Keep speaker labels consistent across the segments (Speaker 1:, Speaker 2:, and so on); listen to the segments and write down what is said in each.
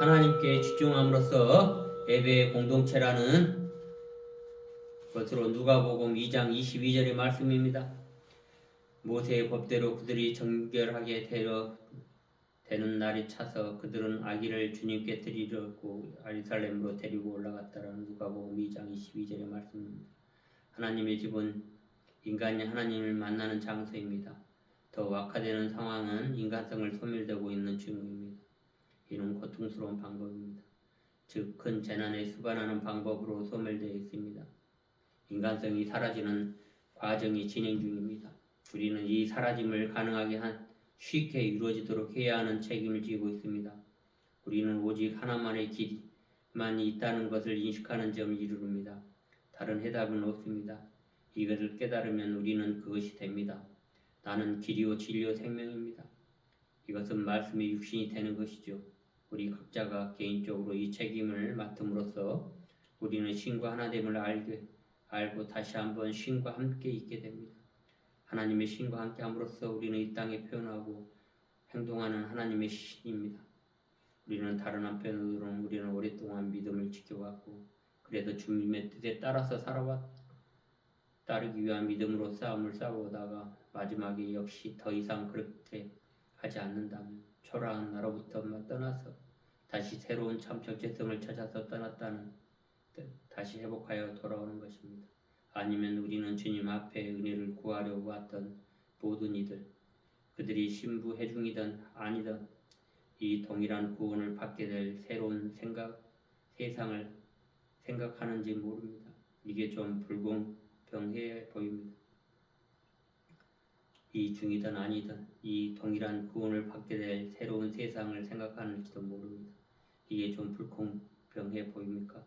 Speaker 1: 하나님께 집중함으로써 예배의 공동체라는 것으로 누가복음 2장 22절의 말씀입니다. 모세의 법대로 그들이 정결하게 되어 되는 날이 차서 그들은 아기를 주님께 드리려고 아리살렘으로 데리고 올라갔다라는 누가복음 2장 22절의 말씀입니다. 하나님의 집은 인간이 하나님을 만나는 장소입니다. 더 악화되는 상황은 인간성을 소멸되고 있는 증거입니다. 이는 고통스러운 방법입니다. 즉 큰 재난에 수반하는 방법으로 소멸되어 있습니다. 인간성이 사라지는 과정이 진행 중입니다. 우리는 이 사라짐을 가능하게 한 쉽게 이루어지도록 해야 하는 책임을 지고 있습니다. 우리는 오직 하나만의 길만 있다는 것을 인식하는 점을 이루릅니다. 다른 해답은 없습니다. 이것을 깨달으면 우리는 그것이 됩니다. 나는 길이요 진리요 생명입니다. 이것은 말씀의 육신이 되는 것이죠. 우리 각자가 개인적으로 이 책임을 맡음으로써 우리는 신과 하나됨을 알게 알고 다시 한번 신과 함께 있게 됩니다. 하나님의 신과 함께 함으로써 우리는 이 땅에 표현하고 행동하는 하나님의 신입니다. 우리는 다른 한편으로는 우리는 오랫동안 믿음을 지켜왔고 그래도 주님의 뜻에 따라서 살아왔 따르기 위한 믿음으로 싸움을 싸우다가 마지막에 역시 더 이상 그렇게 하지 않는다면 초라한 나로부터 떠나서 다시 새로운 참 정체성을 찾아서 떠났다는 뜻, 다시 회복하여 돌아오는 것입니다. 아니면 우리는 주님 앞에 은혜를 구하려고 왔던 모든 이들, 그들이 신부 해중이든 아니든 이 동일한 구원을 받게 될 새로운 생각, 세상을 생각하는지 모릅니다. 이게 좀 불공평해 보입니다. 이 중이든 아니든 이 동일한 구원을 받게 될 새로운 세상을 생각하는지도 모릅니다. 이게 좀 불공평해 보입니까?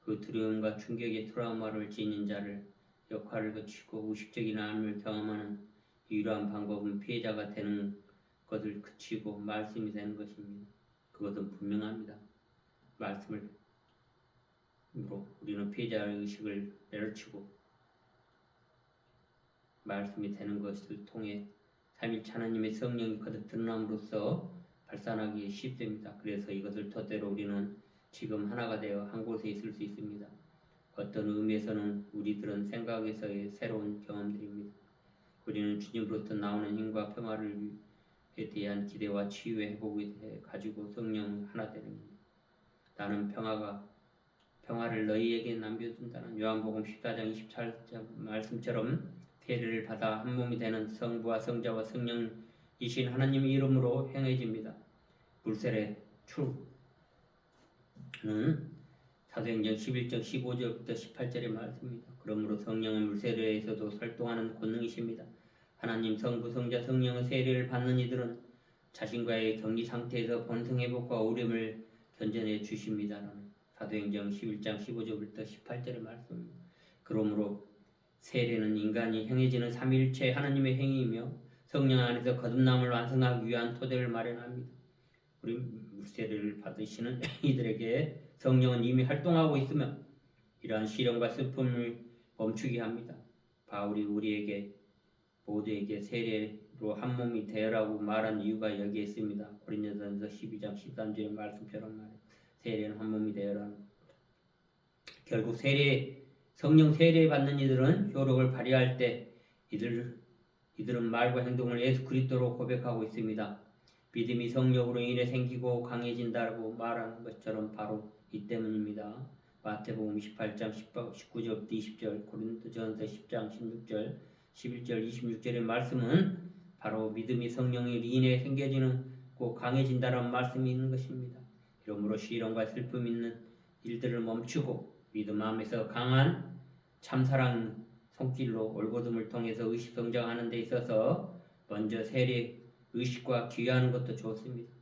Speaker 1: 그 두려움과 충격의 트라우마를 지닌 자를 역할을 거치고 의식적인 암을 경험하는 유일한 방법은 피해자가 되는 것을 그치고 말씀이 되는 것입니다. 그것은 분명합니다. 말씀을 으로 우리는 피해자의 의식을 내려치고 말씀이 되는 것을 통해 삼일체 하나님의 성령이 거듭 드러남으로써 발산하기 쉽습니다. 그래서 이것을 토대로 우리는 지금 하나가 되어 한 곳에 있을 수 있습니다. 어떤 의미에서는 우리들은 생각에서의 새로운 경험들입니다. 우리는 주님으로부터 나오는 힘과 평화를 에 대한 기대와 치유의 회복에 대해 가지고 성령 하나 되는 겁니다. 나는 평화가 평화를 너희에게 남겨둔다는 요한복음 14장 24절 말씀처럼 세례를 받아 한 몸이 되는 성부와 성자와 성령이신 하나님의 이름으로 행해집니다. 물세례 출는 사도행전 11장 15절부터 18절의 말씀입니다. 그러므로 성령은 물세례에서도 활동하는 권능이십니다. 하나님 성부 성자 성령의 세례를 받는 이들은 자신과의 격리 상태에서 본성 회복과 오름을 견뎌내 주십니다. 사도행전 11장 15절부터 18절의 말씀입니다. 그러므로 세례는 인간이 행해지는 삼일체 하나님의 행위이며 성령 안에서 거듭남을 완성하기 위한 토대를 마련합니다. 우리 세례를 받으시는 이들에게 성령은 이미 활동하고 있으며 이러한 시련과 슬픔을 멈추게 합니다. 바울이 우리에게 모두에게 세례로 한 몸이 되라고 말한 이유가 여기에 있습니다. 고린도전서 12장 13절의 말씀처럼 말해 세례는 한 몸이 되라는. 결국 세례 성령 세례 받는 이들은 효력을 발휘할 때 이들 이들은 말과 행동을 예수 그리스도로 고백하고 있습니다. 믿음이 성령으로 인해 생기고 강해진다고 말하는 것처럼 바로 이 때문입니다. 마태복음 28장 19절부터 20절, 고린도전서 10장 16절, 11절, 26절의 말씀은 바로 믿음이 성령에 인해 생겨지는 고 강해진다는 말씀이 있는 것입니다. 이러므로 시련과 슬픔 있는 일들을 멈추고 믿음 마음에서 강한 참사랑 손길로 올곧음을 통해서 의식 성장하는 데 있어서 먼저 세례 의식과 기여하는 것도 좋습니다.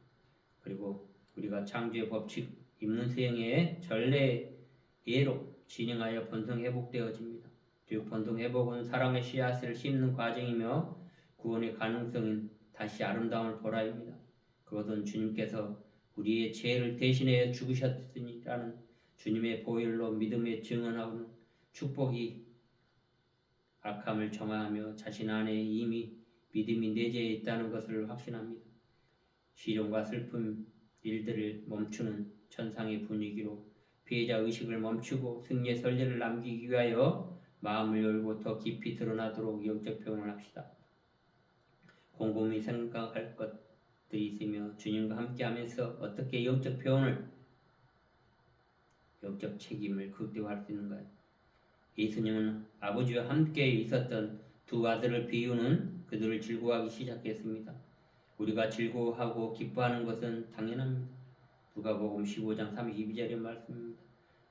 Speaker 1: 그리고 우리가 창조의 법칙 입문 수행의 전례 예로 진행하여 본성 회복되어집니다. 즉 본성 회복은 사랑의 씨앗을 심는 과정이며 구원의 가능성은 다시 아름다움을 보라입니다. 그것은 주님께서 우리의 죄를 대신해 죽으셨으니라는 주님의 보혈로 믿음의 증언하는 축복이 악함을 정화하며 자신 안에 이미 믿음이 내재해 있다는 것을 확신합니다. 시련과 슬픔 일들을 멈추는 천상의 분위기로 피해자 의식을 멈추고 승리의 설례를 남기기 위하여 마음을 열고 더 깊이 드러나도록 영적 표현을 합시다. 곰곰이 생각할 것들이 있으며 주님과 함께하면서 어떻게 영적 표현을 영적 책임을 극대화할 수 있는가요? 예수님은 아버지와 함께 있었던 두 아들을 비유는 그들을 즐거워하기 시작했습니다. 우리가 즐거워하고 기뻐하는 것은 당연합니다. 누가복음 15장 32절의 말씀입니다.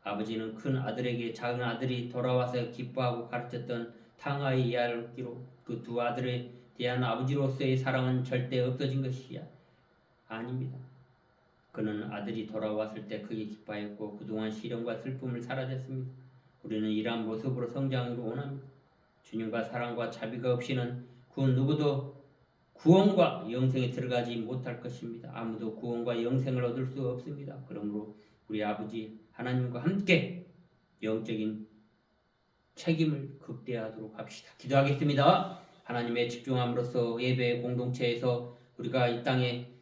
Speaker 1: 아버지는 큰 아들에게 작은 아들이 돌아와서 기뻐하고 가르쳤던 탕화의 이야기로 그 두 아들에 대한 아버지로서의 사랑은 절대 없어진 것이 아닙니다. 그는 아들이 돌아왔을 때 크게 기뻐했고 그동안 시련과 슬픔을 사라졌습니다. 우리는 이러한 모습으로 성장을 원합니다. 주님과 사랑과 자비가 없이는 그 누구도 구원과 영생에 들어가지 못할 것입니다. 아무도 구원과 영생을 얻을 수 없습니다. 그러므로 우리 아버지 하나님과 함께 영적인 책임을 극대화하도록 합시다. 기도하겠습니다. 하나님의 집중함으로써 예배 공동체에서 우리가 이 땅에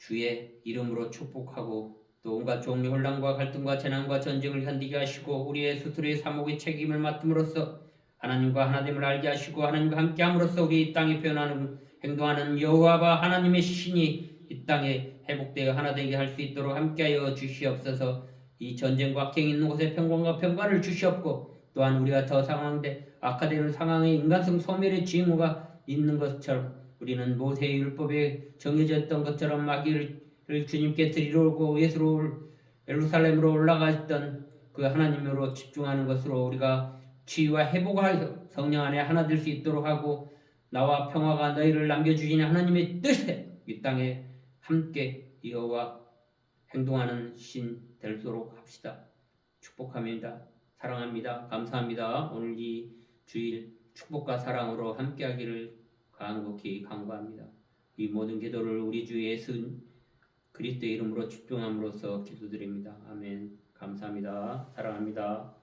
Speaker 1: 주의 이름으로 축복하고 또 온갖 종류 혼란과 갈등과 재난과 전쟁을 견디게 하시고 우리의 스스로의 사목의 책임을 맡음으로써 하나님과 하나님을 알게 하시고 하나님과 함께 함으로써 우리 이 땅에 표현하는 행동하는 여호와와 하나님의 신이 이 땅에 회복되어 하나 되게 할 수 있도록 함께하여 주시옵소서. 이 전쟁과 악행이 있는 곳에 평강과 평관을 주시옵고 또한 우리가 더 상황돼 악화되는 상황에 인간성 소멸의 징후가 있는 것처럼 우리는 모세의 율법에 정해졌던 것처럼 마귀를 주님께 드리러 오고 예수로 예루살렘으로 올라갔던 그 하나님으로 집중하는 것으로 우리가 치유와 회복하여 성령 안에 하나 될 수 있도록 하고 나와 평화가 너희를 남겨주시는 하나님의 뜻에 이 땅에 함께 이어와 행동하는 신 되도록 합시다. 축복합니다. 사랑합니다. 감사합니다. 오늘 이 주일 축복과 사랑으로 함께하기를 간곡히 간구합니다. 이 모든 기도를 우리 주 예수 그리스도의 이름으로 집중함으로써 기도드립니다. 아멘. 감사합니다. 사랑합니다.